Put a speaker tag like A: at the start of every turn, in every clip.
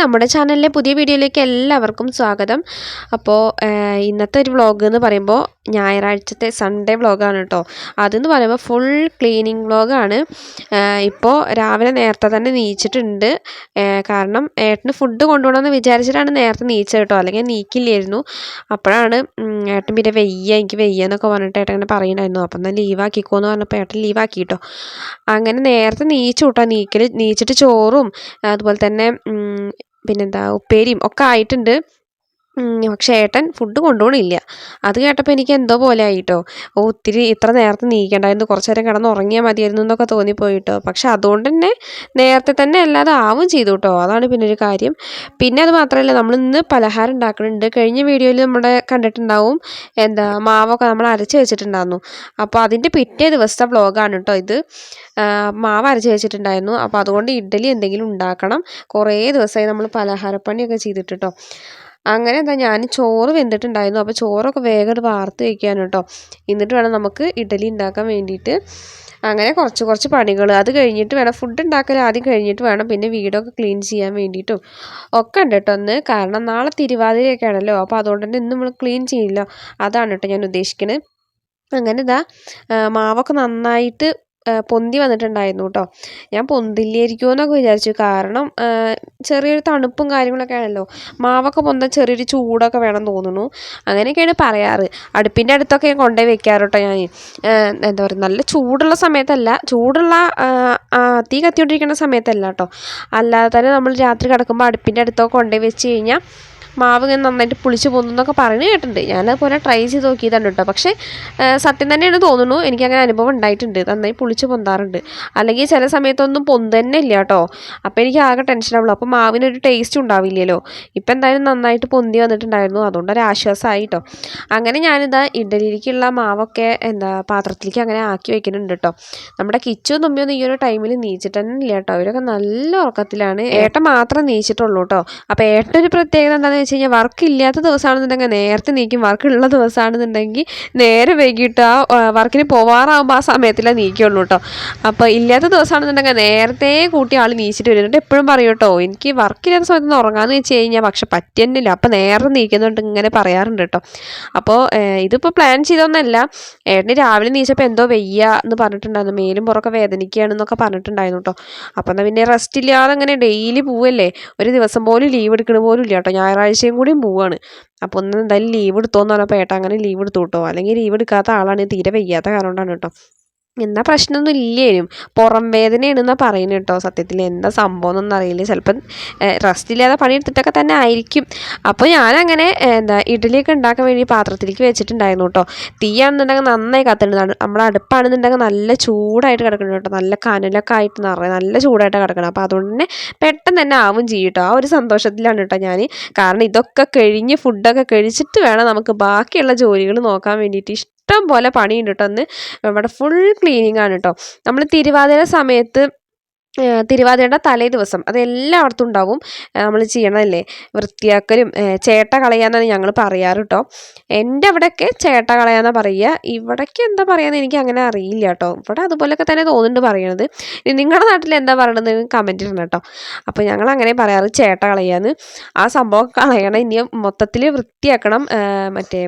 A: നമ്മുടെ ചാനലിലെ പുതിയ വീഡിയോയിലേക്ക് എല്ലാവർക്കും സ്വാഗതം. അപ്പോൾ ഇന്നത്തെ ഒരു വ്ളോഗ് എന്ന് പറയുമ്പോൾ ഞായറാഴ്ചത്തെ സൺഡേ വ്ളോഗാണ് കേട്ടോ അതെന്ന് പറയുമ്പോൾ ഫുൾ ക്ലീനിങ് വ്ളോഗാണ് ഇപ്പോൾ രാവിലെ നേരത്തെ തന്നെ നീച്ചിട്ടുണ്ട്. കാരണം ഏട്ടന് ഫുഡ് കൊണ്ടുപോകണമെന്ന് വിചാരിച്ചിട്ടാണ് നേരത്തെ നീച്ചത് കേട്ടോ അല്ലെങ്കിൽ നീക്കില്ലായിരുന്നു. അപ്പോഴാണ് ഏട്ടൻ പിന്നെ വെയ്യ എനിക്ക് വെയ്യ എന്നൊക്കെ പറഞ്ഞിട്ട് ഏട്ടൻ അങ്ങനെ പറയണമായിരുന്നു അപ്പം എന്നാൽ ലീവാക്കിക്കോ എന്ന് പറഞ്ഞപ്പോൾ ഏട്ടൻ ലീവാക്കി കേട്ടോ അങ്ങനെ നേരത്തെ നീച്ചു കേട്ടോ നീക്കൽ നീച്ചിട്ട് ചോറും അതുപോലെ തന്നെ പിന്നെന്താ ഉപ്പേരിയും ഒക്കെ ആയിട്ടുണ്ട്. പക്ഷേ ഏട്ടൻ ഫുഡ് കൊണ്ടുപോകണില്ല അത് കേട്ടപ്പോൾ എനിക്ക് എന്തോ പോലെ ആയിട്ടോ. ഓ ഒത്തിരി ഇത്ര നേരത്തെ നീക്കണ്ടായിരുന്നു കുറച്ച് നേരം കിടന്ന് ഉറങ്ങിയാൽ മതിയായിരുന്നു എന്നൊക്കെ തോന്നിപ്പോയിട്ടോ. പക്ഷെ അതുകൊണ്ട് തന്നെ നേരത്തെ തന്നെ അല്ലാതെ ആവും ചെയ്തു കേട്ടോ. അതാണ് പിന്നെ ഒരു കാര്യം. പിന്നെ അത് മാത്രമല്ല നമ്മൾ ഇന്ന് പലഹാരം ഉണ്ടാക്കുന്നുണ്ട് കഴിഞ്ഞ വീഡിയോയിൽ നമ്മുടെ കണ്ടിട്ടുണ്ടാവും എന്താ മാവൊക്കെ നമ്മൾ അരച്ച് വെച്ചിട്ടുണ്ടായിരുന്നു. അപ്പോൾ അതിന്റെ പിറ്റേ ദിവസത്തെ വ്ളോഗാണ് കേട്ടോ ഇത്. മാവ് അരച്ച് വെച്ചിട്ടുണ്ടായിരുന്നു. അപ്പോൾ അതുകൊണ്ട് ഇഡ്ഡലി എന്തെങ്കിലും ഉണ്ടാക്കണം. കുറേ ദിവസമായി നമ്മൾ പലഹാരപ്പണിയൊക്കെ ചെയ്തിട്ട് കേട്ടോ. അങ്ങനെ എന്താ ഞാൻ ചോറ് വെന്തിട്ടുണ്ടായിരുന്നു. അപ്പോൾ ചോറൊക്കെ വേഗം വാർത്ത് വയ്ക്കാൻ കേട്ടോ എന്നിട്ട് വേണം നമുക്ക് ഇഡലി ഉണ്ടാക്കാൻ വേണ്ടിയിട്ട്. അങ്ങനെ കുറച്ച് കുറച്ച് പണികൾ അത് കഴിഞ്ഞിട്ട് വേണം. ഫുഡ് ഉണ്ടാക്കൽ ആദ്യം കഴിഞ്ഞിട്ട് വേണം. പിന്നെ വീടൊക്കെ ക്ലീൻ ചെയ്യാൻ വേണ്ടിയിട്ടും. ഒക്കെ ഉണ്ട് കേട്ടോ ഒന്ന് കാരണം നാളെ തിരുവാതിരയൊക്കെ ആണല്ലോ. അപ്പോൾ അതുകൊണ്ട് തന്നെ ഇന്ന് നമ്മൾ ക്ലീൻ ചെയ്യില്ല. അതാണ് കേട്ടോ ഞാൻ ഉദ്ദേശിക്കുന്നത് അങ്ങനെ ഇതാ മാവൊക്കെ നന്നായിട്ട് പൊന്തി വന്നിട്ടുണ്ടായിരുന്നു കേട്ടോ ഞാൻ പൊന്തില്ലായിരിക്കുമോ എന്നൊക്കെ വിചാരിച്ചു. കാരണം ചെറിയൊരു തണുപ്പും കാര്യങ്ങളൊക്കെ ആണല്ലോ മാവൊക്കെ പൊന്താൻ ചെറിയൊരു ചൂടൊക്കെ വേണം തോന്നുന്നു. അങ്ങനെയൊക്കെയാണ് പറയാറ്. അടുപ്പിന്റെ അടുത്തൊക്കെ ഞാൻ കൊണ്ടുപോയി വെക്കാറ് കേട്ടോ ഞാൻ എന്താ പറയുക നല്ല ചൂടുള്ള സമയത്തല്ല. ചൂടുള്ള തീ കത്തിക്കൊണ്ടിരിക്കുന്ന സമയത്തല്ല കേട്ടോ അല്ലാതെ തന്നെ നമ്മൾ രാത്രി കിടക്കുമ്പോൾ അടുപ്പിന്റെ അടുത്തൊക്കെ കൊണ്ടുപോയി വെച്ച് കഴിഞ്ഞാൽ മാവ് ഇങ്ങനെ നന്നായിട്ട് പുളിച്ച് എന്നൊക്കെ പറഞ്ഞു കേട്ടിട്ടുണ്ട്. ഞാനതുപോലെ ട്രൈ ചെയ്ത് നോക്കിയതാണ് കേട്ടോ. പക്ഷേ സത്യം തന്നെയാണ് തോന്നുന്നു. എനിക്കങ്ങനെ അനുഭവം ഉണ്ടായിട്ടുണ്ട്. നന്നായി പുളിച്ച് പൊന്താറുണ്ട്. അല്ലെങ്കിൽ ചില സമയത്തൊന്നും പൊന്ത് തന്നെ ഇല്ല കേട്ടോ. അപ്പോൾ എനിക്ക് ആകെ ടെൻഷനാവുള്ളൂ അപ്പോൾ മാവിനൊരു ടേസ്റ്റ് ഉണ്ടാവില്ലല്ലോ. ഇപ്പം എന്തായാലും നന്നായിട്ട് പൊന്തി വന്നിട്ടുണ്ടായിരുന്നു. അതുകൊണ്ട് ഒരു ആശ്വാസമായി കേട്ടോ. അങ്ങനെ ഞാനിതാ ഇഡലിയിലേക്കുള്ള മാവൊക്കെ എന്താ പാത്രത്തിലേക്ക് അങ്ങനെ ആക്കി വെക്കുന്നുണ്ട് കേട്ടോ. നമ്മുടെ കിച്ചു തുമ്മിയൊന്നും ഈ ഒരു ടൈമിൽ നീച്ചിട്ട് തന്നെ ഇല്ല കേട്ടോ. അവരൊക്കെ നല്ല ഉറക്കത്തിലാണ്. ഏട്ട മാത്രം നീച്ചിട്ടുള്ളൂ കേട്ടോ. അപ്പോൾ ഏട്ടൊരു പ്രത്യേകത എന്താണെന്ന് വെച്ച് കഴിഞ്ഞാൽ വർക്ക് ഇല്ലാത്ത ദിവസമാണെന്നുണ്ടെങ്കിൽ നേരത്തെ നീക്കും. വർക്ക് ഉള്ള ദിവസമാണെന്നുണ്ടെങ്കിൽ നേരെ വൈകിട്ട് ആ വർക്കിന് പോവാറാകുമ്പോൾ ആ സമയത്തിലേ നീക്കുള്ളൂ കേട്ടോ അപ്പോൾ ഇല്ലാത്ത ദിവസമാണെന്നുണ്ടെങ്കിൽ നേരത്തെ കൂട്ടി ആൾ നീച്ചിട്ട് വരുന്നുണ്ട് എപ്പോഴും പറയും കേട്ടോ എനിക്ക് വർക്കില്ലാത്ത സമയത്ത് ഒന്ന് ഉറങ്ങാമെന്ന് വെച്ച് കഴിഞ്ഞാൽ പക്ഷെ പറ്റുന്നില്ല അപ്പോൾ നേരെ നീക്കുന്നുണ്ട് ഇങ്ങനെ പറയാറുണ്ട് കേട്ടോ അപ്പോൾ ഇതിപ്പോൾ പ്ലാൻ ചെയ്തൊന്നല്ല ഏട്ടന് രാവിലെ നീച്ചപ്പോൾ എന്തോ വെയ്യ എന്ന് പറഞ്ഞിട്ടുണ്ടായിരുന്നു. മേലും പുറമൊക്കെ വേദനിക്കുകയാണെന്നൊക്കെ പറഞ്ഞിട്ടുണ്ടായിരുന്നു കേട്ടോ അപ്പോൾ എന്നാൽ പിന്നെ റെസ്റ്റ് ഇല്ലാതെ അങ്ങനെ ഡെയിലി പോവല്ലേ? ഒരു ദിവസം പോലും ലീവ് എടുക്കണ പോലും ഇല്ല കേട്ടോ ഞായറാഴ്ചയും കൂടിയും പോവുകയാണ് അപ്പോൾ ഒന്ന് എന്തായാലും ലീവ് എടുത്തോന്ന് പറഞ്ഞപ്പോൾ ഏട്ടാ അങ്ങനെ ലീവ് എടുത്തു കേട്ടോ. അല്ലെങ്കിൽ ലീവ് എടുക്കാത്ത ആളാണ്. തീരെ വയ്യാത്ത കാരണം കൊണ്ടാണ് കേട്ടോ. എന്നാ പ്രശ്നമൊന്നും ഇല്ലേനും. പുറം വേദനയാണെന്നാണ് പറയുന്നത് കേട്ടോ. സത്യത്തിൽ എന്താ സംഭവം എന്നൊന്നും അറിയില്ല. ചിലപ്പം റെസ്റ്റ് ഇല്ലാതെ പണിയെടുത്തിട്ടൊക്കെ തന്നെ ആയിരിക്കും. അപ്പോൾ ഞാനങ്ങനെ എന്താ ഇഡ്ഡലിയൊക്കെ ഉണ്ടാക്കാൻ വേണ്ടി പാത്രത്തിലേക്ക് വെച്ചിട്ടുണ്ടായിരുന്നു കേട്ടോ. തീയാണെന്നുണ്ടെങ്കിൽ നന്നായി കത്തുന്നുണ്ട് നമ്മുടെ അടുപ്പാണെന്നുണ്ടെങ്കിൽ നല്ല ചൂടായിട്ട് കിടക്കണം കേട്ടോ. നല്ല കനലൊക്കെ ആയിട്ട് നിറയെ നല്ല ചൂടായിട്ട് കിടക്കണം അപ്പോൾ അതുകൊണ്ട് തന്നെ പെട്ടെന്ന് തന്നെ ആവും ചെയ്യും കേട്ടോ. ആ ഒരു സന്തോഷത്തിലാണ് കേട്ടോ ഞാൻ കാരണം ഇതൊക്കെ കഴിഞ്ഞ് ഫുഡൊക്കെ കഴിച്ചിട്ട് വേണം നമുക്ക് ബാക്കിയുള്ള ജോലികൾ നോക്കാൻ വേണ്ടിയിട്ട്. ഇഷ്ടം പോലെ പണിയുണ്ട് കേട്ടോ അന്ന്. ഇവിടെ ഫുൾ ക്ലീനിങ് ആണ് കേട്ടോ നമ്മൾ തിരുവാതിര സമയത്ത് തിരുവാതിരയുടെ തലേ ദിവസം. അത് എല്ലായിടത്തും ഉണ്ടാവും. നമ്മൾ ചെയ്യണമല്ലേ വൃത്തിയാക്കലും ചേട്ട കളയാന്നാണ് ഞങ്ങൾ പറയാറ് കേട്ടോ എന്റെ അവിടെയൊക്കെ ചേട്ട കളയാന്നാണ് പറയുക. ഇവിടേക്ക് എന്താ പറയുക എനിക്ക് അങ്ങനെ അറിയില്ല കേട്ടോ ഇവിടെ അതുപോലെയൊക്കെ തന്നെ തോന്നുന്നുണ്ട് പറയണത്. നിങ്ങളുടെ നാട്ടിൽ എന്താ പറയണത്? കമന്റ് ഇടണം കേട്ടോ അപ്പോൾ ഞങ്ങൾ അങ്ങനെ പറയാറ് ചേട്ട കളയാന്ന് ആ സംഭവം കളയണം. ഇനി മൊത്തത്തിൽ വൃത്തിയാക്കണം. മറ്റേ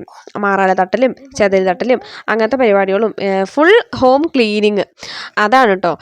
A: മാറാല തട്ടലും ചെതരി തട്ടലും അങ്ങനത്തെ പരിപാടികളും. ഫുൾ ഹോം ക്ലീനിങ് അതാണ് കേട്ടോ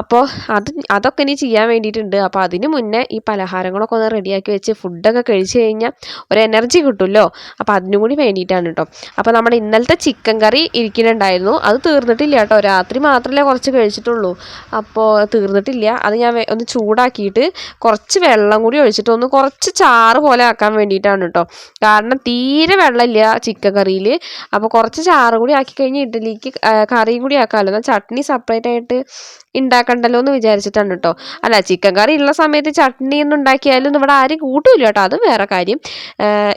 A: അപ്പോൾ അത് അതൊക്കെ ഇനി ചെയ്യാൻ വേണ്ടിയിട്ടുണ്ട്. അപ്പോൾ അതിന് മുന്നേ ഈ പലഹാരങ്ങളൊക്കെ ഒന്ന് റെഡിയാക്കി വെച്ച് ഫുഡൊക്കെ കഴിച്ച് കഴിഞ്ഞാൽ ഒരു എനർജി കിട്ടുമല്ലോ. അപ്പോൾ അതിനും കൂടി വേണ്ടിയിട്ടാണ് കേട്ടോ. അപ്പോൾ നമ്മുടെ ഇന്നലത്തെ ചിക്കൻ കറി ഇരിക്കുന്നുണ്ടായിരുന്നു അത് തീർന്നിട്ടില്ല കേട്ടോ. രാത്രി മാത്രമല്ലേ കുറച്ച് കഴിച്ചിട്ടുള്ളൂ. അപ്പോൾ തീർന്നിട്ടില്ല. അത് ഞാൻ ഒന്ന് ചൂടാക്കിയിട്ട് കുറച്ച് വെള്ളം കൂടി ഒഴിച്ചിട്ട് ഒന്ന് കുറച്ച് ചാറ് പോലെ ആക്കാൻ വേണ്ടിയിട്ടാണ് കേട്ടോ. കാരണം തീരെ വെള്ളമില്ല ചിക്കൻ കറിയിൽ അപ്പോൾ കുറച്ച് ചാറ് കൂടി ആക്കി കഴിഞ്ഞ് ഇഡ്ഡലിക്ക് കറിയും കൂടി ആക്കാമല്ലോ. എന്നാൽ ചട്നി സെപ്പറേറ്റ് ആയിട്ട് ഉണ്ടാക്കണ്ടല്ലോ എന്ന് വിചാരിച്ചിട്ട് വിചാരിച്ചിട്ടാണ് കേട്ടോ അല്ല ചിക്കൻ കറി ഉള്ള സമയത്ത് ചട്നി ഒന്നും ഉണ്ടാക്കിയാലും ഇവിടെ ആരും കൂട്ടൂല കേട്ടോ അത് വേറെ കാര്യം.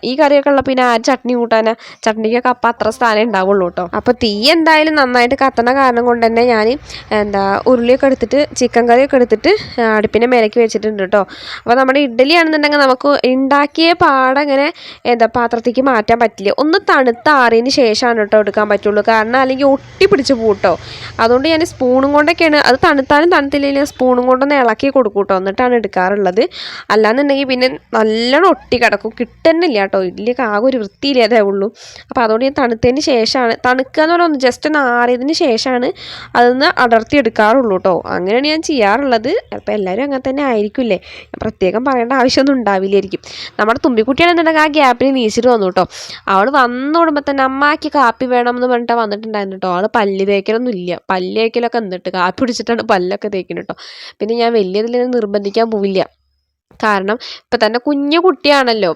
A: ഈ കറിയൊക്കെ ഉള്ള പിന്നെ ആ ചട്നി കൂട്ടാനാ? ചട്നിക്കൊക്കെ അപ്പം അത്ര സ്ഥാനം ഉണ്ടാവുള്ളൂ കേട്ടോ അപ്പോൾ തീ എന്തായാലും നന്നായിട്ട് കത്തണ കാരണം കൊണ്ട് തന്നെ ഞാൻ എന്താ ഉരുളിയൊക്കെ എടുത്തിട്ട് ചിക്കൻ കറിയൊക്കെ എടുത്തിട്ട് അടുപ്പിന്റെ മേലേക്ക് വെച്ചിട്ടുണ്ട് കേട്ടോ അപ്പോൾ നമ്മുടെ ഇഡ്ഡലി ആണെന്നുണ്ടെങ്കിൽ നമുക്ക് ഉണ്ടാക്കിയ പാടങ്ങനെ എന്താ പാത്രത്തേക്ക് മാറ്റാൻ പറ്റില്ല. ഒന്ന് തണുത്താറിയതിന് ശേഷമാണ് കേട്ടോ എടുക്കാൻ പറ്റുള്ളൂ. കാരണം അല്ലെങ്കിൽ ഒട്ടി പിടിച്ച് പൂട്ടോ അതുകൊണ്ട് ഞാൻ സ്പൂണും കൊണ്ടൊക്കെയാണ് അത് തണുത്താലും തണുത്തില്ലെങ്കിലും സ്പൂണും കൊണ്ടൊന്ന് ഇളക്കി കൊടുക്കൂട്ടോ കേട്ടോ. എന്നിട്ടാണ് എടുക്കാറുള്ളത്. അല്ലാന്നുണ്ടെങ്കിൽ പിന്നെ നല്ലോണം ഒട്ടി കിടക്കും. കിട്ടുന്നില്ല കേട്ടോ. ഇഡ്ഡലിയൊക്കെ ആകെ ഒരു വൃത്തിയില്ലാതേ ഉള്ളൂ. അപ്പോൾ അതുകൊണ്ട് ഞാൻ തണുത്തതിന് ശേഷമാണ് തണുക്കുക എന്ന് പറഞ്ഞാൽ ജസ്റ്റ് ഒന്ന് ആറിയതിന് ശേഷമാണ് അതൊന്ന് അടർത്തി എടുക്കാറുള്ളൂ കേട്ടോ. അങ്ങനെയാണ് ഞാൻ ചെയ്യാറുള്ളത്. അപ്പോൾ എല്ലാവരും അങ്ങനെ തന്നെ ആയിരിക്കില്ലേ? പ്രത്യേകം പറയേണ്ട ആവശ്യമൊന്നും ഉണ്ടാവില്ലായിരിക്കും. നമ്മുടെ തുമ്പിക്കുട്ടിയാണെന്നുണ്ടെങ്കിൽ ആ ഗ്യാപ്പിന് നീച്ചിട്ട് വന്നു കേട്ടോ. അവൾ വന്നു കൊടുമ്പോൾ തന്നെ അമ്മയ്ക്ക് കാപ്പി വേണം എന്ന് പറഞ്ഞിട്ട് വന്നിട്ടുണ്ടായിരുന്നു കേട്ടോ. അവൾ പല്ല് തേക്കലൊന്നും ഇല്ല പല്ല് തേക്കലൊക്കെ എന്നിട്ട് കാപ്പി പിടിച്ചിട്ടാണ് പല്ലൊക്കെ തേക്കണം കേട്ടോ പിന്നെ ഞാൻ വലിയതിൽ നിർബന്ധിക്കാൻ പോവില്ല. കാരണം ഇപ്പം തന്നെ കുഞ്ഞു കുട്ടിയാണല്ലോ.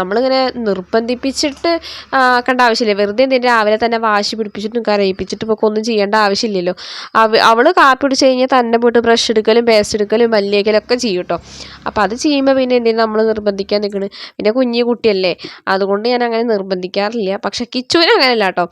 A: നമ്മളിങ്ങനെ നിർബന്ധിപ്പിച്ചിട്ട് ആക്കേണ്ട ആവശ്യമില്ല. വെറുതെ എന്തിന് രാവിലെ തന്നെ വാശി പിടിപ്പിച്ചിട്ടും കരയിപ്പിച്ചിട്ടും ഒക്കെ ഒന്നും ചെയ്യേണ്ട ആവശ്യമില്ലല്ലോ. അവ അവൾ കാപ്പി പിടിച്ച് കഴിഞ്ഞാൽ തന്നെ പോയിട്ട് ബ്രഷ് എടുക്കലും പേസ്റ്റ് എടുക്കലും മല്ലിയേക്കലും ഒക്കെ ചെയ്യും കേട്ടോ അപ്പോൾ അത് ചെയ്യുമ്പോൾ പിന്നെ എന്തിനും നമ്മൾ നിർബന്ധിക്കാൻ നിൽക്കണ് പിന്നെ കുഞ്ഞു കുട്ടിയല്ലേ. അതുകൊണ്ട് ഞാൻ അങ്ങനെ നിർബന്ധിക്കാറില്ല. പക്ഷെ കിച്ചുവിന് അങ്ങനെയല്ല കേട്ടോ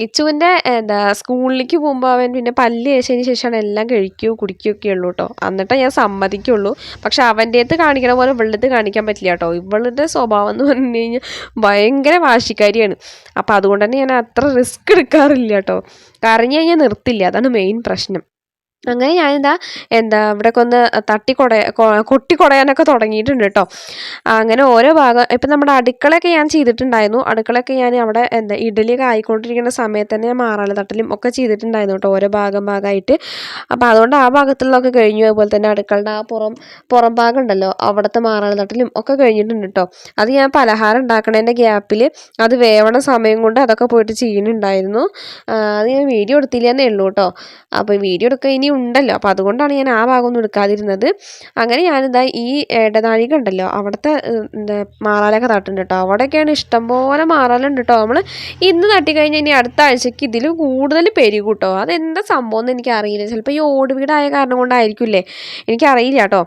A: കിച്ചുവിന്റെ എന്താ സ്കൂളിലേക്ക് പോകുമ്പോൾ അവൻ പിന്നെ പല്ല് കഴിച്ചതിന് ശേഷമാണ് എല്ലാം കഴിക്കുകയോ കുടിക്കുകയൊക്കെ ഉള്ളൂ കേട്ടോ എന്നിട്ടേ ഞാൻ സമ്മതിക്കുള്ളൂ. പക്ഷെ അവന്റേത് കാണിക്കണ പോലെ ഇവളുടെ കാണിക്കാൻ പറ്റില്ല കേട്ടോ. ഇവളുടെ സ്വഭാവം എന്ന് പറഞ്ഞു കഴിഞ്ഞാൽ ഭയങ്കര വാശിക്കാരിയാണ്. അപ്പോൾ അതുകൊണ്ട് തന്നെ ഞാൻ അത്ര റിസ്ക് എടുക്കാറില്ല കേട്ടോ. കരഞ്ഞു കഴിഞ്ഞാൽ നിർത്തില്ല. അതാണ് മെയിൻ പ്രശ്നം. അങ്ങനെ ഞാനിതാ എന്താ ഇവിടെ ഒന്ന് തട്ടിക്കൊട കൊട്ടിക്കൊടയാനൊക്കെ തുടങ്ങിയിട്ടുണ്ട് കേട്ടോ അങ്ങനെ ഓരോ ഭാഗം ഇപ്പം നമ്മുടെ അടുക്കളയൊക്കെ ഞാൻ ചെയ്തിട്ടുണ്ടായിരുന്നു. അടുക്കളയൊക്കെ ഞാൻ അവിടെ എന്താ ഇഡലിയൊക്കെ ആയിക്കൊണ്ടിരിക്കുന്ന സമയത്ത് തന്നെ ഞാൻ മാറാല തട്ടലും ഒക്കെ ചെയ്തിട്ടുണ്ടായിരുന്നു കേട്ടോ ഓരോ ഭാഗം ഭാഗമായിട്ട്. അപ്പോൾ അതുകൊണ്ട് ആ ഭാഗത്തുള്ളതൊക്കെ കഴിഞ്ഞു. അതുപോലെ തന്നെ അടുക്കളുടെ ആ പുറം പുറം ഭാഗം ഉണ്ടല്ലോ അവിടുത്തെ മാറാല തട്ടലും ഒക്കെ കഴിഞ്ഞിട്ടുണ്ട് കേട്ടോ അത് ഞാൻ പലഹാരം ഉണ്ടാക്കണതിന്റെ ഗ്യാപ്പിൽ അത് വേവണ സമയം കൊണ്ട് അതൊക്കെ പോയിട്ട് ചെയ്യുന്നുണ്ടായിരുന്നു. അത് ഞാൻ വീഡിയോ എടുത്തില്ല എന്നേ ഉള്ളൂ കേട്ടോ അപ്പോൾ വീഡിയോ എടുക്കുക ഇനി ഉണ്ടല്ലോ. അപ്പോൾ അതുകൊണ്ടാണ് ഞാൻ ആ ഭാഗമൊന്നും എടുക്കാതിരുന്നത്. അങ്ങനെ ഞാനിതാ ഈ ഇടനാഴിക ഉണ്ടല്ലോ അവിടുത്തെ എന്താ മാറാലൊക്കെ തട്ടുണ്ട് കേട്ടോ. അവിടെയൊക്കെയാണ് ഇഷ്ടംപോലെ മാറാലുണ്ട് കേട്ടോ. നമ്മൾ ഇന്ന് തട്ടിക്കഴിഞ്ഞാൽ ഇനി അടുത്ത ആഴ്ചക്ക് ഇതിൽ കൂടുതൽ പെരുകും അതെന്താ സംഭവം എന്ന് എനിക്കറിയില്ല. ചിലപ്പോൾ ഈ ഓട് വീടായ കാരണം കൊണ്ടായിരിക്കില്ലേ? എനിക്കറിയില്ല കേട്ടോ.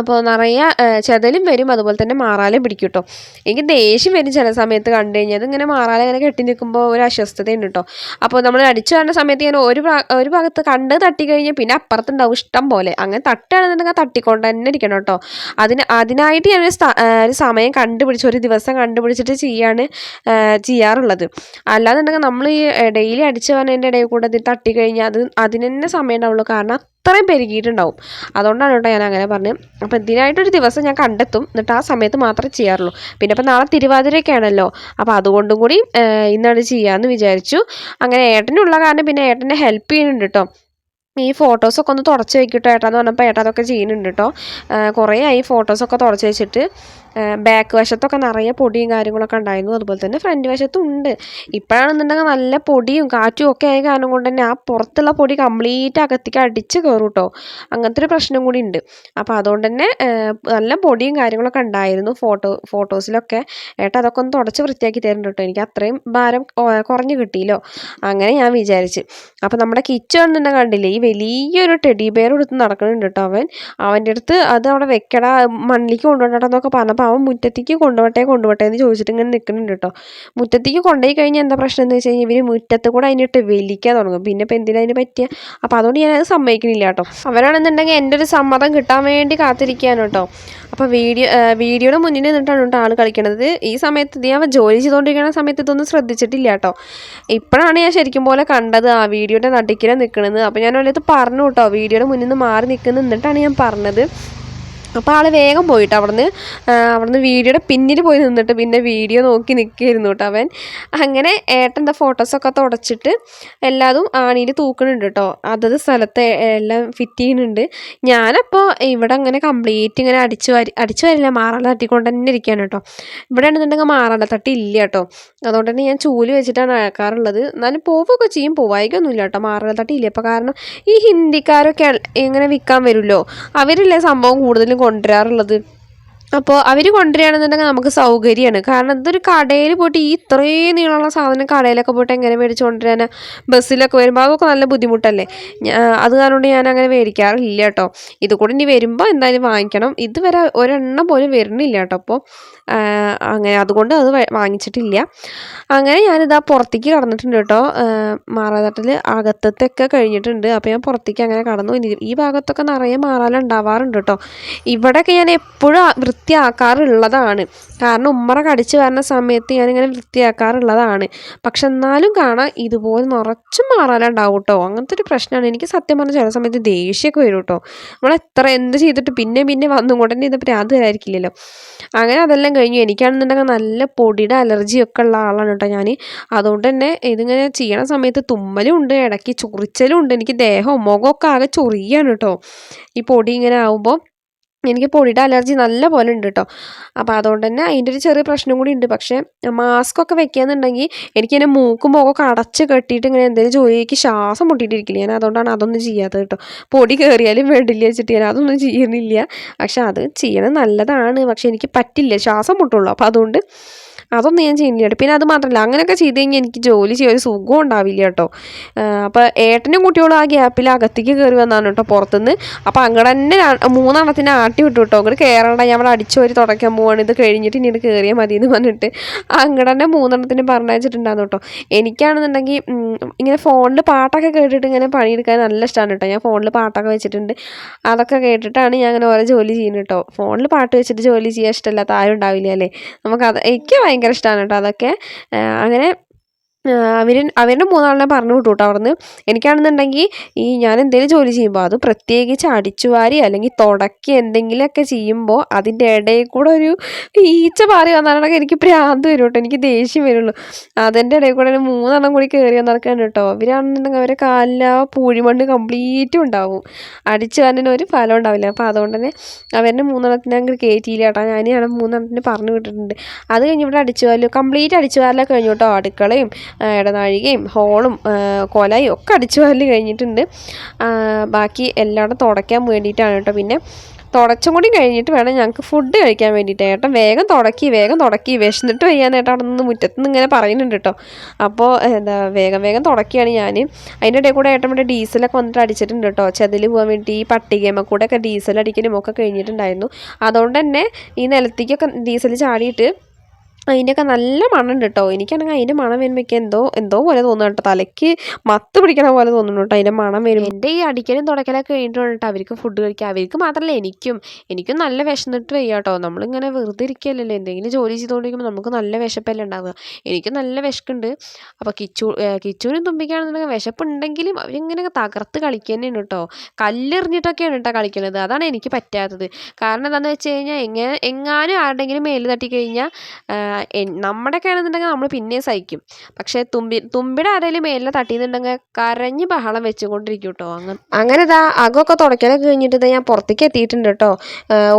A: അപ്പോൾ നിറയെ ചെതലും വരും. അതുപോലെ തന്നെ മാറാലും പിടിക്കും കേട്ടോ. എനിക്ക് ദേഷ്യം വരും ചില സമയത്ത് കണ്ടു കഴിഞ്ഞാൽ. അതിങ്ങനെ മാറാല ഇങ്ങനെ കെട്ടി നിൽക്കുമ്പോൾ ഒരു അസ്വസ്ഥതയുണ്ട് കേട്ടോ. അപ്പോൾ നമ്മൾ അടിച്ചു വരുന്ന സമയത്ത് ഞാൻ ഒരു ഒരു ഭാഗത്ത് കണ്ട് തട്ടി കഴിഞ്ഞാൽ പിന്നെ അപ്പുറത്തുണ്ടാവും ഇഷ്ടം പോലെ. അങ്ങനെ തട്ടുകയാണെന്നുണ്ടെങ്കിൽ തട്ടിക്കൊണ്ട് തന്നെ ഇരിക്കണം കേട്ടോ. അതിന് അതിനായിട്ട് ഞാനൊരു ഒരു സമയം കണ്ടുപിടിച്ച് ഒരു ദിവസം കണ്ടുപിടിച്ചിട്ട് ചെയ്യാണ് ചെയ്യാറുള്ളത്. അല്ലാന്നുണ്ടെങ്കിൽ നമ്മൾ ഈ ഡെയിലി അടിച്ചു വരുന്നതിന്റെ ഇടയിൽ കൂടെ തട്ടി കഴിഞ്ഞാൽ അത് അതിന് തന്നെ സമയം ഉണ്ടാവുള്ളൂ. കാരണം അത്രയും പെരുകിയിട്ടുണ്ടാവും. അതുകൊണ്ടാണ് കേട്ടോ ഞാൻ അങ്ങനെ പറഞ്ഞത്. അപ്പോൾ ഇതിനായിട്ടൊരു ദിവസം ഞാൻ കണ്ടെത്തും. എന്നിട്ട് ആ സമയത്ത് മാത്രമേ ചെയ്യാറുള്ളൂ. പിന്നെ ഇപ്പം നാളെ തിരുവാതിരയൊക്കെ ആണല്ലോ അപ്പോൾ അതുകൊണ്ടും കൂടി ഇന്നാണ് ചെയ്യാമെന്ന് വിചാരിച്ചു. അങ്ങനെ ഏട്ടനുള്ള കാരണം പിന്നെ ഏട്ടനെ ഹെൽപ്പ് ചെയ്യുന്നുണ്ട് കേട്ടോ. ഈ ഫോട്ടോസൊക്കെ ഒന്ന് തുടച്ച് വെക്കിട്ടോ ഏട്ടാന്ന് പറഞ്ഞപ്പോൾ ഏട്ടാ അതൊക്കെ ചെയ്യുന്നുണ്ട് കേട്ടോ. കുറേ ആയി ഫോട്ടോസൊക്കെ തുടച്ച് വെച്ചിട്ട്. ബാക്ക് വശത്തൊക്കെ നിറയെ പൊടിയും കാര്യങ്ങളൊക്കെ ഉണ്ടായിരുന്നു. അതുപോലെ തന്നെ ഫ്രണ്ട് വശത്തും ഉണ്ട്. ഇപ്പോഴാണെന്നുണ്ടെങ്കിൽ നല്ല പൊടിയും കാറ്റും ഒക്കെ ആയ കാരണം കൊണ്ട് തന്നെ ആ പുറത്തുള്ള പൊടി കംപ്ലീറ്റ് അകത്തേക്ക് അടിച്ച് കയറും കേട്ടോ അങ്ങനത്തെ ഒരു പ്രശ്നം കൂടി ഉണ്ട്. അപ്പോൾ അതുകൊണ്ട് തന്നെ നല്ല പൊടിയും കാര്യങ്ങളൊക്കെ ഉണ്ടായിരുന്നു ഫോട്ടോ ഫോട്ടോസിലൊക്കെ. ഏട്ടാ അതൊക്കെ ഒന്ന് തുടച്ച് വൃത്തിയാക്കി തരുന്നുണ്ട് കേട്ടോ എനിക്ക് അത്രയും ഭാരം കുറഞ്ഞു കിട്ടിയല്ലോ. അങ്ങനെ ഞാൻ വിചാരിച്ച്. അപ്പോൾ നമ്മുടെ കിച്ചൺ തന്നെ കണ്ടില്ലേ ഈ വലിയൊരു ടെഡി ബെയർ എടുത്ത് നടക്കുന്നുണ്ട് കേട്ടോ അവൻ. അവന്റെ അടുത്ത് അത് അവിടെ വെക്കടാ മണ്ണിലേക്ക് കൊണ്ടുപോകണ്ടെന്നൊക്കെ പറഞ്ഞപ്പോൾ അവൻ മുറ്റത്തേക്ക് കൊണ്ടുപോട്ടെ കൊണ്ടുപോട്ടെ എന്ന് ചോദിച്ചിട്ട് ഇങ്ങനെ നിൽക്കുന്നുണ്ട് കേട്ടോ. മുറ്റത്തേക്ക് കൊണ്ടുപോയി കഴിഞ്ഞാൽ എന്താ പ്രശ്നം എന്ന് വെച്ച് കഴിഞ്ഞാൽ ഇവർ മുറ്റത്ത് കൂടെ അതിനിട്ട് വലിക്കാൻ തുടങ്ങും. പിന്നെ ഇപ്പം എന്തിനാ അതിന് പറ്റിയ? അപ്പോൾ അതുകൊണ്ട് ഞാനത് സമ്മതിക്കണില്ല കേട്ടോ. അവരാണെന്നുണ്ടെങ്കിൽ എന്റെ ഒരു സമ്മതം കിട്ടാൻ വേണ്ടി കാത്തിരിക്കുകയാണ് കേട്ടോ. അപ്പോൾ വീഡിയോ വീഡിയോയുടെ മുന്നിൽ നിന്നിട്ടാണ് കേട്ടോ ആൾ കളിക്കണത്. ഈ സമയത്ത് ഞാൻ ജോലി ചെയ്തുകൊണ്ടിരിക്കുന്ന സമയത്ത് ഇതൊന്നും ശ്രദ്ധിച്ചിട്ടില്ല കേട്ടോ. ഇപ്പോഴാണ് ഞാൻ ശരിക്കും പോലെ കണ്ടത് ആ വീഡിയോയുടെ നടുക്കില നിൽക്കണത് അപ്പോൾ ഞാൻ ഒരിടത്ത് പറഞ്ഞു കേട്ടോ വീഡിയോയുടെ മുന്നിൽ നിന്ന് മാറി നിൽക്കുന്നത് എന്നിട്ടാണ് ഞാൻ പറഞ്ഞത്. അപ്പോൾ ആൾ വേഗം പോയിട്ട് അവിടുന്ന് അവിടുന്ന് വീഡിയോയുടെ പിന്നിൽ പോയി നിന്നിട്ട് പിന്നെ വീഡിയോ നോക്കി നിൽക്കുകയായിരുന്നു കേട്ടോ അവൻ. അങ്ങനെ ഏട്ടന്റെ ഫോട്ടോസൊക്കെ തുടച്ചിട്ട് എല്ലാതും ആണിയിൽ തൂക്കുന്നുണ്ട് കേട്ടോ അതത് സ്ഥലത്തെ എല്ലാം ഫിറ്റ് ചെയ്യുന്നുണ്ട്. ഞാനപ്പോൾ ഇവിടെ അങ്ങനെ കംപ്ലീറ്റ് ഇങ്ങനെ അടിച്ചു വാരി അടിച്ചു വരില്ല മാറാല തട്ടിക്കൊണ്ട് തന്നെ ഇരിക്കുകയാണ് കേട്ടോ ഇവിടെ ആണെന്നുണ്ടെങ്കിൽ മാറാല തട്ടി ഇല്ല കേട്ടോ അതുകൊണ്ട് തന്നെ ഞാൻ ചൂൽ വെച്ചിട്ടാണ് അഴക്കാറുള്ളത് എന്നാലും പോവുകയൊക്കെ ചെയ്യും. പോവായിക്കൊന്നുമില്ല കേട്ടോ മാറാല തട്ടി ഇല്ല അപ്പോൾ കാരണം ഈ ഹിന്ദിക്കാരൊക്കെ ഇങ്ങനെ വിൽക്കാൻ വരുമല്ലോ. അവരില്ലേ സംഭവം കൂടുതലും കൊണ്ടുവരാറുള്ളത്. അപ്പോൾ അവർ കൊണ്ടുവരികയാണെന്നുണ്ടെങ്കിൽ നമുക്ക് സൗകര്യമാണ്. കാരണം ഇതൊരു കടയിൽ പോയിട്ട് ഈ ഇത്രയും നീളമുള്ള സാധനം കടയിലൊക്കെ പോയിട്ട് എങ്ങനെ മേടിച്ച് കൊണ്ടുവരാനാ? ബസ്സിലൊക്കെ വരുമ്പോൾ അതൊക്കെ നല്ല ബുദ്ധിമുട്ടല്ലേ? അത് കാരണം ഞാൻ അങ്ങനെ മേടിക്കാറില്ല കേട്ടോ. ഇത് കൂടെ ഇനി വരുമ്പോൾ എന്തായാലും വാങ്ങിക്കണം. ഇതുവരെ ഒരെണ്ണം പോലും വരുന്നില്ല കേട്ടോ അപ്പോൾ അങ്ങനെ അതുകൊണ്ട് അത് വാങ്ങിച്ചിട്ടില്ല. അങ്ങനെ ഞാനിതാ പുറത്തേക്ക് കടന്നിട്ടുണ്ട് കേട്ടോ. മാറാതട്ടിൽ അകത്തത്തൊക്കെ കഴിഞ്ഞിട്ടുണ്ട്. അപ്പോൾ ഞാൻ പുറത്തേക്ക് അങ്ങനെ കടന്നു. ഈ ഭാഗത്തൊക്കെ നിറയെ മാറാലുണ്ടാവാറുണ്ട് കേട്ടോ. ഇവിടെയൊക്കെ ഞാൻ എപ്പോഴും വൃത്തിയാക്കാറുള്ളതാണ്. കാരണം ഉമ്മറ കടിച്ചു വരുന്ന സമയത്ത് ഞാനിങ്ങനെ വൃത്തിയാക്കാറുള്ളതാണ്. പക്ഷെ എന്നാലും കാണാം ഇതുപോലെ നിറച്ചും മാറാനുണ്ടാവും കേട്ടോ അങ്ങനത്തെ ഒരു പ്രശ്നമാണ്. എനിക്ക് സത്യം പറഞ്ഞാൽ ചില സമയത്ത് ദേഷ്യമൊക്കെ വരും കേട്ടോ. നമ്മൾ എത്ര എന്ത് ചെയ്തിട്ട് പിന്നെ പിന്നെ വന്നും കൊണ്ട് തന്നെ ഇത് പ്രാന്ത് വരായിരിക്കില്ലല്ലോ അങ്ങനെ അതെല്ലാം കഴിഞ്ഞു. എനിക്കാണെന്നുണ്ടെങ്കിൽ നല്ല പൊടിയുടെ അലർജിയൊക്കെ ഉള്ള ആളാണ് കേട്ടോ ഞാൻ അതുകൊണ്ട് തന്നെ ഇതിങ്ങനെ ചെയ്യണ സമയത്ത് തുമ്മലും ഉണ്ട് ഇടയ്ക്ക് ചൊറിച്ചലും ഉണ്ട്. എനിക്ക് ദേഹവും മുഖമൊക്കെ ആകെ ചൊറിയാണ് കേട്ടോ. ഈ പൊടി ഇങ്ങനെ ആവുമ്പോൾ എനിക്ക് പൊടിയുടെ അലർജി നല്ല പോലെ ഉണ്ട് കേട്ടോ അപ്പോൾ അതുകൊണ്ട് തന്നെ അതിന്റെ ഒരു ചെറിയ പ്രശ്നം കൂടി ഉണ്ട്. പക്ഷേ മാസ്ക് ഒക്കെ എനിക്ക് എന്റെ മൂക്കും മുഖമൊക്കെ അടച്ച് കെട്ടിയിട്ട് ഇങ്ങനെ എന്തെങ്കിലും ജോലിക്ക് ശ്വാസം മുട്ടിയിട്ടിരിക്കില്ല. ഞാൻ അതുകൊണ്ടാണ് അതൊന്നും ചെയ്യാത്തത് കേട്ടോ പൊടി കയറിയാലും വേണ്ടില്ല വെച്ചിട്ട് ഞാൻ അതൊന്നും ചെയ്യുന്നില്ല. പക്ഷെ അത് ചെയ്യണത് നല്ലതാണ്. പക്ഷെ എനിക്ക് പറ്റില്ല. ശ്വാസം മുട്ടുള്ളൂ. അപ്പോൾ അതുകൊണ്ട് അതൊന്നും ഞാൻ ചെയ്യുന്നില്ല കേട്ടോ. പിന്നെ അത് മാത്രമല്ല അങ്ങനെയൊക്കെ ചെയ്ത് കഴിഞ്ഞാൽ എനിക്ക് ജോലി ചെയ്യാൻ ഒരു സുഖം ഉണ്ടാവില്ല കേട്ടോ. അപ്പോൾ ഏട്ടനും കുട്ടികളും ആ ഗ്യാപ്പിൽ അകത്തേക്ക് കയറി വന്നാണ് കേട്ടോ പുറത്തുനിന്ന്. അപ്പോൾ അങ്ങനെ തന്നെ മൂന്നെണ്ണത്തിന് ആട്ടി വിട്ടു കേട്ടോ. അങ്ങോട്ട് കയറണ്ട ഞാൻ അവിടെ അടിച്ചു വരി തുടയ്ക്കാൻ പോവാണ്. ഇത് കഴിഞ്ഞിട്ട് ഇനി കയറിയാൽ മതി എന്ന് പറഞ്ഞിട്ട് അങ്ങനെ തന്നെ മൂന്നെണ്ണത്തിന് പറഞ്ഞയച്ചിട്ടുണ്ടായിരുന്നു കേട്ടോ. എനിക്കാണെന്നുണ്ടെങ്കിൽ ഇങ്ങനെ ഫോണിൽ പാട്ടൊക്കെ കേട്ടിട്ട് ഇങ്ങനെ പണിയെടുക്കാൻ നല്ല ഇഷ്ടമാണ് കേട്ടോ. ഞാൻ ഫോണിൽ പാട്ടൊക്കെ വെച്ചിട്ടുണ്ട്. അതൊക്കെ കേട്ടിട്ടാണ് ഞാൻ അങ്ങനെ ഓരോ ജോലി ചെയ്യുന്നത് കേട്ടോ. ഫോണിൽ പാട്ട് വെച്ചിട്ട് ജോലി ചെയ്യാൻ ഇഷ്ടമല്ലാത്ത ആരും ഉണ്ടാവില്ല അല്ലേ? നമുക്ക് അത് എനിക്ക് ഭയങ്കര ഇഷ്ടമാണ് കേട്ടോ അതൊക്കെ. അങ്ങനെ അവർ അവരുടെ മൂന്നാളിനെ പറഞ്ഞു വിട്ടു കേട്ടോ അവിടുന്ന് എനിക്കാണെന്നുണ്ടെങ്കിൽ ഈ ഞാൻ എന്തെങ്കിലും ജോലി ചെയ്യുമ്പോൾ അത് പ്രത്യേകിച്ച് അടിച്ചുവാരി അല്ലെങ്കിൽ തുടക്കി എന്തെങ്കിലുമൊക്കെ ചെയ്യുമ്പോൾ അതിന്റെ ഇടയിൽ കൂടെ ഒരു ഈച്ച പാറി വന്നാലൊക്കെ എനിക്ക് പ്രാന്ത് വരും കേട്ടോ എനിക്ക് ദേഷ്യം വരുള്ളൂ. അതിന്റെ ഇടയിൽ കൂടെ ഒരു മൂന്നെണ്ണം കൂടി കയറി വന്നിറക്കാണ് കേട്ടോ. അവരാണെന്നുണ്ടെങ്കിൽ അവരെ കാലിൽ പൂഴിമണ്ണ് കംപ്ലീറ്റും ഉണ്ടാവും. അടിച്ചു തന്നെ ഒരു ഫലം ഉണ്ടാവില്ല. അപ്പോൾ അതുകൊണ്ട് തന്നെ അവരുടെ മൂന്നെണ്ണത്തിന് അങ്ങോട്ട് കയറ്റിയില്ല കേട്ടോ. ഞാൻ ആണ് മൂന്നെണ്ണത്തിന് പറഞ്ഞു വിട്ടിട്ടുണ്ട്. അത് കഴിഞ്ഞ് ഇവിടെ അടിച്ചു കംപ്ലീറ്റ് അടിച്ചു കഴിഞ്ഞു കേട്ടോ. അടുക്കളയും ഇടനാഴികയും ഹോളും കൊലയും ഒക്കെ അടിച്ചു വല്ലി കഴിഞ്ഞിട്ടുണ്ട്. ബാക്കി എല്ലായിടത്തും തുടയ്ക്കാൻ വേണ്ടിയിട്ടാണ് കേട്ടോ. പിന്നെ തുടച്ചും കൂടി കഴിഞ്ഞിട്ട് വേണം ഞങ്ങൾക്ക് ഫുഡ് കഴിക്കാൻ വേണ്ടിയിട്ട്. ഏട്ടൻ വേഗം തുടക്കി വേഗം തുടക്കി. വിശന്നിട്ട് വയ്യാനായിട്ട് അവിടെ നിന്ന് മുറ്റത്തുനിന്ന് ഇങ്ങനെ പറയുന്നുണ്ട് കേട്ടോ. അപ്പോൾ എന്താ വേഗം വേഗം തുടക്കിയാണ് ഞാൻ അതിന്റെ ഇടയിൽ കൂടെ ഏട്ടൻ ഇവിടെ ഡീസലൊക്കെ വന്നിട്ട് അടിച്ചിട്ടുണ്ട് കേട്ടോ. ചെതിൽ പോകാൻ വേണ്ടി ഈ പട്ടികയമ്മ കൂടെ ഒക്കെ ഡീസൽ അടിക്കലും ഒക്കെ കഴിഞ്ഞിട്ടുണ്ടായിരുന്നു. അതുകൊണ്ട് തന്നെ ഈ നിലത്തേക്കൊക്കെ ഡീസൽ ചാടിയിട്ട് അതിന്റെയൊക്കെ നല്ല മണമുണ്ട് കേട്ടോ എനിക്കാണെങ്കിൽ അതിന്റെ മണം വരുമ്പോഴേക്ക് എന്തോ എന്തോ പോലെ തോന്നുന്നു കേട്ടോ തലയ്ക്ക് മത്ത് പിടിക്കണ പോലെ തോന്നുന്നു കേട്ടോ അതിന്റെ മണം വരും എന്റെ ഈ അടിക്കലും തുടക്കലൊക്കെ കഴിഞ്ഞിട്ടുണ്ട് കേട്ടോ അവർക്ക് ഫുഡ് കഴിക്കുക അവർക്ക് മാത്രമല്ല എനിക്കും. എനിക്കും നല്ല വിശന്നിട്ട് വയ്യ കേട്ടോ നമ്മളിങ്ങനെ വെറുതെ ഇരിക്കുകയല്ലല്ലോ എന്തെങ്കിലും ജോലി ചെയ്തുകൊണ്ടിരിക്കുമ്പോൾ നമുക്ക് നല്ല വിശപ്പല്ലേ ഉണ്ടാവുക എനിക്ക് നല്ല വിശക്കുണ്ട്. അപ്പോൾ കിച്ചു കിച്ചൂരും തുമ്പിക്കാണെന്നുണ്ടെങ്കിൽ വിശപ്പുണ്ടെങ്കിലും അവരിങ്ങനെ തകർത്ത് കളിക്കുക തന്നെയാണ് കേട്ടോ കല്ലെറിഞ്ഞിട്ടൊക്കെയാണ് കേട്ടോ കളിക്കുന്നത് അതാണ് എനിക്ക് പറ്റാത്തത്. കാരണം എന്താണെന്ന് വെച്ച് കഴിഞ്ഞാൽ എങ്ങനെ എങ്ങാനും ആരുടെങ്കിലും മേൽ തട്ടി കഴിഞ്ഞാൽ നമ്മുടെയൊക്കെ ആണെന്നുണ്ടെങ്കിൽ നമ്മൾ പിന്നെയും സഹിക്കും. പക്ഷേ തുമ്പി തുമ്പിയുടെ ആരെങ്കിലും മേലിൽ തട്ടിയെന്നുണ്ടെങ്കിൽ കരഞ്ഞ് ബഹളം വെച്ചുകൊണ്ടിരിക്കും കേട്ടോ അങ്ങനെ അങ്ങനെ ഇതാ അകമൊക്കെ തുടയ്ക്കലൊക്കെ കഴിഞ്ഞിട്ട് ഞാൻ പുറത്തേക്ക് എത്തിയിട്ടുണ്ട് കേട്ടോ.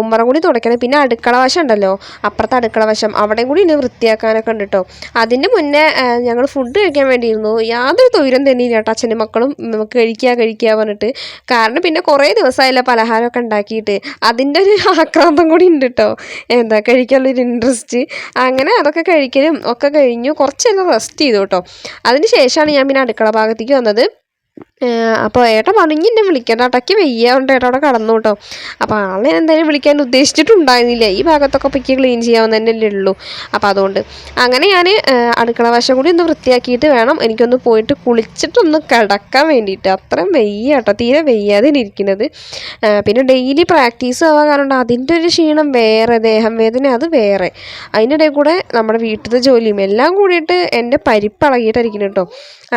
A: ഉമ്മറം കൂടി തുടയ്ക്കണം പിന്നെ അടുക്കള വശം ഉണ്ടല്ലോ. അപ്പുറത്തെ അടുക്കള വശം. അവിടെയും കൂടി ഇനി വൃത്തിയാക്കാനൊക്കെ ഉണ്ട് കേട്ടോ. അതിന് മുന്നേ ഞങ്ങൾ ഫുഡ് കഴിക്കാൻ വേണ്ടിയിരുന്നു. യാതൊരു തൊയിരം തന്നെയില്ല കേട്ടോ അച്ഛനും മക്കളും നമുക്ക് കഴിക്കുക കഴിക്കുക പറഞ്ഞിട്ട്. കാരണം പിന്നെ കുറേ ദിവസമായില്ല പലഹാരമൊക്കെ ഉണ്ടാക്കിയിട്ട്. അതിന്റെ ഒരു ആക്രാന്തം കൂടി ഉണ്ട് കേട്ടോ. എന്താ കഴിക്കാനുള്ളൊരു ഇൻട്രസ്റ്റ് അങ്ങനെ അതൊക്കെ കഴിക്കലും ഒക്കെ കഴിഞ്ഞു. കുറച്ചൊന്ന് റെസ്റ്റ് ചെയ്തു കേട്ടോ. അതിന് ശേഷമാണ് ഞാൻ പിന്നെ അടുക്കള ഭാഗത്തേക്ക് വന്നത്. അപ്പോൾ ഏട്ടൻ പറഞ്ഞു എന്നെ വിളിക്കണ്ട ഏട്ടയ്ക്ക് വെയ്യാണ്ട് ഏട്ടൻ അവിടെ കടന്നു കേട്ടോ. അപ്പോൾ ആളെ എന്തായാലും വിളിക്കാൻ ഉദ്ദേശിച്ചിട്ടുണ്ടായിരുന്നില്ല. ഈ ഭാഗത്തൊക്കെ പൊക്കി ക്ലീൻ ചെയ്യാൻ തന്നെയല്ലേ ഉള്ളൂ. അപ്പോൾ അതുകൊണ്ട് അങ്ങനെ ഞാൻ അടുക്കള വശം കൂടി ഒന്ന് വൃത്തിയാക്കിയിട്ട് വേണം എനിക്കൊന്ന് പോയിട്ട് കുളിച്ചിട്ടൊന്ന് കിടക്കാൻ വേണ്ടിയിട്ട്. അത്രയും വെയ്യ കേട്ടോ തീരെ വെയ്യാതെ ഇരിക്കുന്നത്. പിന്നെ ഡെയിലി പ്രാക്ടീസ് ആവാൻ കാരണം അതിന്റെ ഒരു ക്ഷീണം വേറെ ദേഹം വേദന അത് വേറെ. അതിന്റെ ഇടയിൽ കൂടെ നമ്മുടെ വീട്ടിലത്തെ ജോലിയും എല്ലാം കൂടിയിട്ട് എന്റെ പരിപ്പ് ഇളകിയിട്ടായിരിക്കുന്നു കേട്ടോ.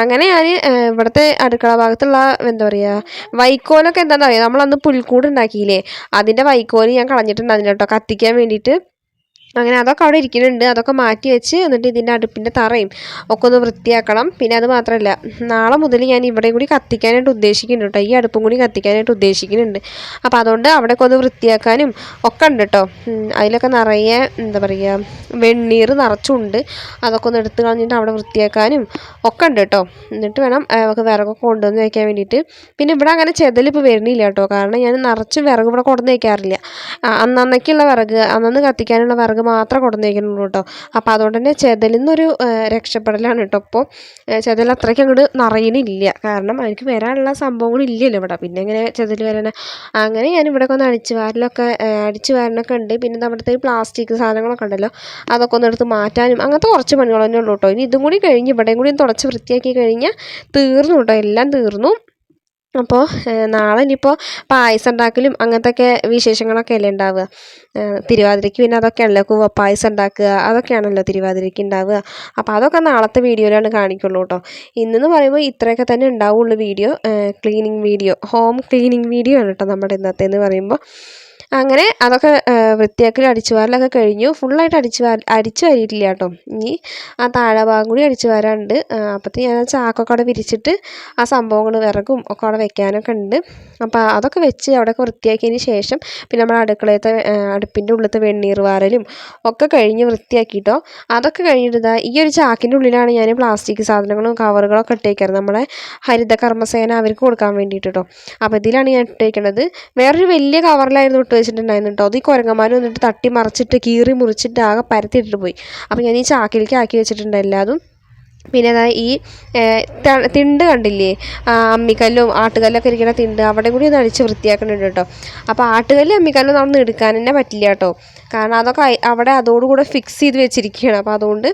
A: അങ്ങനെ ഞാൻ ഇവിടുത്തെ അടുക്കള ഭാഗത്തുള്ള എന്താ പറയുക വൈക്കോലൊക്കെ എന്താണെന്ന് അറിയാം നമ്മളന്ന് പുൽക്കൂട് ഉണ്ടാക്കിയില്ലേ? അതിന്റെ വൈക്കോൽ ഞാൻ കളഞ്ഞിട്ടുണ്ടായിരുന്നു കേട്ടോ കത്തിക്കാൻ വേണ്ടിയിട്ട്. അങ്ങനെ അതൊക്കെ അവിടെ ഇരിക്കുന്നുണ്ട്. അതൊക്കെ മാറ്റി വെച്ച് എന്നിട്ട് ഇതിന്റെ അടുപ്പിന്റെ തറയും ഒക്കെ ഒന്ന് വൃത്തിയാക്കണം. പിന്നെ അത് മാത്രമല്ല നാളെ മുതൽ ഞാൻ ഇവിടെ കൂടി കത്തിക്കാനായിട്ട് ഉദ്ദേശിക്കുന്നുണ്ട് കേട്ടോ ഈ അടുപ്പും കൂടി കത്തിക്കാനായിട്ട് ഉദ്ദേശിക്കുന്നുണ്ട്. അപ്പോൾ അതുകൊണ്ട് അവിടെയൊക്കെ ഒന്ന് വൃത്തിയാക്കാനും ഒക്കെ ഉണ്ട് കേട്ടോ അതിലൊക്കെ നിറയെ എന്താ പറയുക വെണ്ണീർ നിറച്ചുണ്ട്. അതൊക്കെ ഒന്ന് എടുത്ത് കളഞ്ഞിട്ട് അവിടെ വൃത്തിയാക്കാനും ഒക്കെ ഉണ്ട് കേട്ടോ എന്നിട്ട് വേണം അവർക്ക് വിറകൊക്കെ കൊണ്ടുവന്ന് വയ്ക്കാൻ വേണ്ടിയിട്ട്. പിന്നെ ഇവിടെ അങ്ങനെ ചെതലിപ്പോൾ വരുന്നില്ല കേട്ടോ കാരണം ഞാൻ നിറച്ച് വിറക് ഇവിടെ കൊണ്ടുവന്ന് വയ്ക്കാറില്ല അന്നന്നൊക്കെയുള്ള വിറക് അന്നന്ന് കത്തിക്കാനുള്ള വിറക് മാത്രമേ മാത്രം വയ്ക്കുന്നുള്ളൂ കേട്ടോ. അപ്പോൾ അതുകൊണ്ട് തന്നെ ചെതലിൽ നിന്നൊരു രക്ഷപ്പെടലാണ് കേട്ടോ. ഇപ്പോൾ ചെതൽ അത്രയ്ക്ക് അങ്ങോട്ട് നിറയണില്ല. കാരണം എനിക്ക് വരാനുള്ള സംഭവങ്ങളില്ലല്ലോ ഇവിടെ. പിന്നെ ഇങ്ങനെ ചെതൽ വരണ? അങ്ങനെ ഞാൻ ഇവിടെയൊക്കെ ഒന്ന് അടിച്ചു വാരലൊക്കെ അടിച്ചു വാരനൊക്കെ ഉണ്ട്. പിന്നെ നമ്മുടെ പ്ലാസ്റ്റിക് സാധനങ്ങളൊക്കെ ഉണ്ടല്ലോ അതൊക്കെ ഒന്ന് എടുത്ത് മാറ്റാനും അങ്ങനത്തെ കുറച്ച് പണികൾ ഉള്ളൂ കേട്ടോ. ഇനി ഇതും കൂടി കഴിഞ്ഞ് ഇവിടെയും കൂടി തുടച്ച് വൃത്തിയാക്കി കഴിഞ്ഞാൽ തീർന്നു കേട്ടോ. എല്ലാം തീർന്നു. അപ്പോൾ നാളെ ഇനിയിപ്പോൾ പായസം ഉണ്ടാക്കലും അങ്ങനത്തെ വിശേഷങ്ങളൊക്കെ അല്ലേ ഉണ്ടാവുക തിരുവാതിരയ്ക്ക് പിന്നെ അതൊക്കെയാണല്ലോ കൂവ പായസം ഉണ്ടാക്കുക അതൊക്കെയാണല്ലോ തിരുവാതിരയ്ക്ക് ഉണ്ടാവുക അപ്പോൾ അതൊക്കെ നാളത്തെ വീഡിയോയിലാണ് കാണിക്കുള്ളൂ കേട്ടോ. ഇന്നെന്ന് പറയുമ്പോൾ ഇത്രയൊക്കെ തന്നെ ഉണ്ടാവുള്ളൂ video. Cleaning video home cleaning video ആണ് കേട്ടോ നമ്മുടെ ഇന്നത്തെ എന്ന് പറയുമ്പോൾ അങ്ങനെ അതൊക്കെ വൃത്തിയാക്കി അടിച്ചു വാരലൊക്കെ കഴിഞ്ഞു. ഫുള്ളായിട്ട് അടിച്ചു വാര അടിച്ചു വാരിയിട്ടില്ല കേട്ടോ. ഇനി ആ താഴെ ഭാഗം കൂടി അടിച്ചു വാരാനുണ്ട്. അപ്പോഴത്തേക്ക് ഞാൻ ചാക്കൊക്കെ അവിടെ വിരിച്ചിട്ട് ആ സംഭവങ്ങൾ വിറകും ഒക്കെ അവിടെ വെക്കാനൊക്കെ ഉണ്ട്. അപ്പോൾ അതൊക്കെ വെച്ച് അവിടെയൊക്കെ വൃത്തിയാക്കിയതിന് ശേഷം പിന്നെ നമ്മുടെ അടുക്കളയത്തെ അടുപ്പിന്റെ ഉള്ളിലത്തെ വെണ്ണീർ വാരലും ഒക്കെ കഴിഞ്ഞ് വൃത്തിയാക്കിയിട്ടോ അതൊക്കെ കഴിഞ്ഞിട്ട് ഈ ഒരു ചാക്കിന്റെ ഉള്ളിലാണ് ഞാൻ പ്ലാസ്റ്റിക് സാധനങ്ങളും കവറുകളൊക്കെ ഇട്ടേക്കാറ് നമ്മളെ ഹരിത കർമ്മസേന അവർക്ക് കൊടുക്കാൻ വേണ്ടിയിട്ട് കേട്ടോ. അപ്പോൾ ഇതിലാണ് ഞാൻ ഇട്ടേക്കുന്നത് വേറൊരു വലിയ കവറിലായിരുന്നു ഇട്ട് വെച്ചിട്ടുണ്ടായിരുന്നു കേട്ടോ. അത് ഈ കുരങ്ങന്മാർ വന്നിട്ട് തട്ടി മറിച്ചിട്ട് കീറി മുറിച്ചിട്ട് ആകെ പരത്തിയിട്ടിട്ട് പോയി. അപ്പോൾ ഞാൻ ഈ ചാക്കിലേക്ക് ആക്കി വെച്ചിട്ടുണ്ട് എല്ലാതും. പിന്നെ അതാ ഈ തിണ്ട് കണ്ടില്ലേ? അമ്മിക്കല്ലും ആട്ടുകല്ലൊക്കെ ഇരിക്കുന്ന തിണ്ട് അവിടെ കൂടി ഒന്ന് അടിച്ച് വൃത്തിയാക്കുന്നുണ്ട് കേട്ടോ. അപ്പോൾ ആട്ടുകല്ലും അമ്മിക്കല്ലും നമ്മൾ എടുക്കാൻ തന്നെ പറ്റില്ല കേട്ടോ. കാരണം അതൊക്കെ അവിടെ അതോടുകൂടെ ഫിക്സ് ചെയ്ത് വെച്ചിരിക്കുകയാണ്. അപ്പോൾ അതുകൊണ്ട്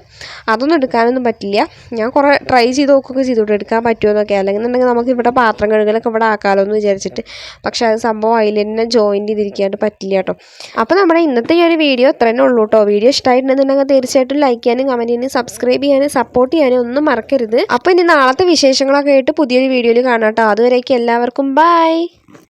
A: അതൊന്നും എടുക്കാനൊന്നും പറ്റില്ല. ഞാൻ കുറേ ട്രൈ ചെയ്ത് നോക്കുകയൊക്കെ ചെയ്തോട്ട് എടുക്കാൻ പറ്റുമോ എന്നൊക്കെ. അല്ലെങ്കിൽ എന്നുണ്ടെങ്കിൽ നമുക്ക് ഇവിടെ പാത്രം കഴുകലൊക്കെ ഇവിടെ ആക്കാമല്ലോ എന്ന് വിചാരിച്ചിട്ട്. പക്ഷേ അത് സംഭവം അതിൽ തന്നെ ജോയിൻ ചെയ്തിരിക്കാണ്ട് പറ്റില്ല കേട്ടോ. അപ്പോൾ നമ്മുടെ ഇന്നത്തെ ഈ ഒരു വീഡിയോ ഇത്ര തന്നെ ഉള്ളൂ കേട്ടോ. വീഡിയോ ഇഷ്ടമായിട്ടുണ്ടെന്നുണ്ടെങ്കിൽ തീർച്ചയായിട്ടും ലൈക്ക് ചെയ്യാനും കമന്റ് ചെയ്യാനും സബ്സ്ക്രൈബ് ചെയ്യാനും സപ്പോർട്ട് ചെയ്യാനും ഒന്നും മറക്കരുത്. അപ്പോൾ ഇനി നാളത്തെ വിശേഷങ്ങളൊക്കെ ആയിട്ട് പുതിയൊരു വീഡിയോയിൽ കാണാം കേട്ടോ. അതുവരേക്കും എല്ലാവർക്കും ബൈ